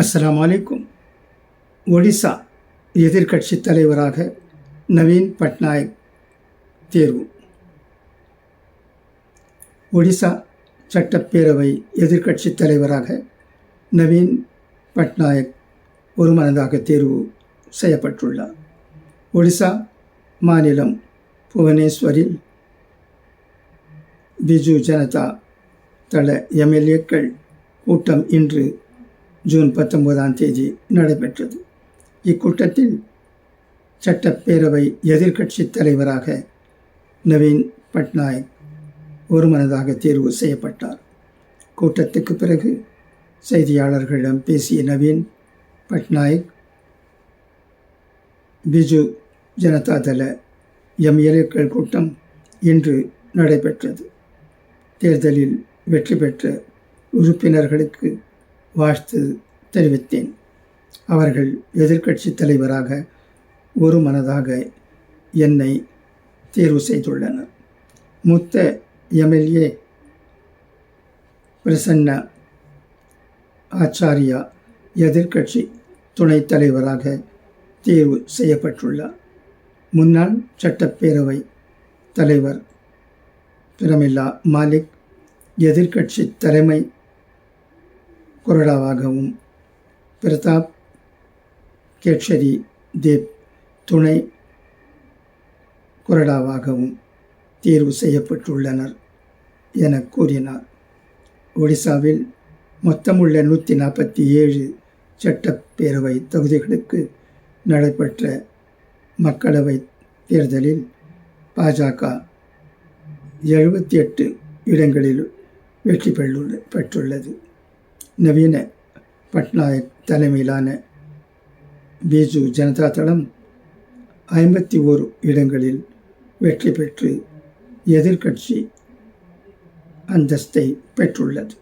அஸ்லாம் வலைக்கும் ஒடிசா எதிர்கட்சி தலைவராக நவீன் பட்நாயக் தேர்வு. ஒடிசா சட்டப்பேரவை எதிர்கட்சி தலைவராக நவீன் பட்நாயக் ஒருமனதாக தேர்வு செய்யப்பட்டுள்ளார். ஒடிசா மாநிலம் புவனேஸ்வரில் பிஜு ஜனதா தள எம்எல்ஏக்கள் கூட்டம் இன்று ஜூன் பத்தொன்பதாம் தேதி நடைபெற்றது. இக்கூட்டத்தில் சட்டப்பேரவை எதிர்க்கட்சி தலைவராக நவீன் பட்நாயக் ஒருமனதாக தேர்வு செய்யப்பட்டார். கூட்டத்துக்கு பிறகு செய்தியாளர்களிடம் பேசிய நவீன் பட்நாயக் பிஜு ஜனதா தள எம்எல்ஏக்கள் கூட்டம் இன்று நடைபெற்றது. தேர்தலில் வெற்றி பெற்ற உறுப்பினர்களுக்கு வாழ்த்து தெரிவித்தேன். அவர்கள் எதிர்க்கட்சி தலைவராக ஒரு மனதாக என்னை தேர்வு செய்துள்ளனர். மூத்த எம்எல்ஏ பிரசன்ன ஆச்சாரியா எதிர்க்கட்சி துணைத் தலைவராக தேர்வு செய்யப்பட்டுள்ளார். முன்னாள் சட்டப்பேரவை தலைவர் பிரமில்லா மாலிக் எதிர்க்கட்சி தலைமை கொறடாவாகவும் பிரதாப் கேட்சரி தேவ் துணை கொறடாவாகவும் தேர்வு செய்யப்பட்டுள்ளனர் என கூறினார். ஒடிசாவில் மொத்தமுள்ள நூற்றி நாற்பத்தி ஏழு சட்டப்பேரவை தொகுதிகளுக்கு நடைபெற்ற மக்களவை தேர்தலில் பாஜக எழுபத்தி எட்டு இடங்களில் வெற்றி பெற்றுள்ளது. நவீன பட்நாயக் தலைமையிலான பிஜு ஜனதா தளம் ஐம்பத்தி ஓரு இடங்களில் வெற்றி பெற்று எதிர்கட்சி அந்தஸ்தை பெற்றுள்ளது.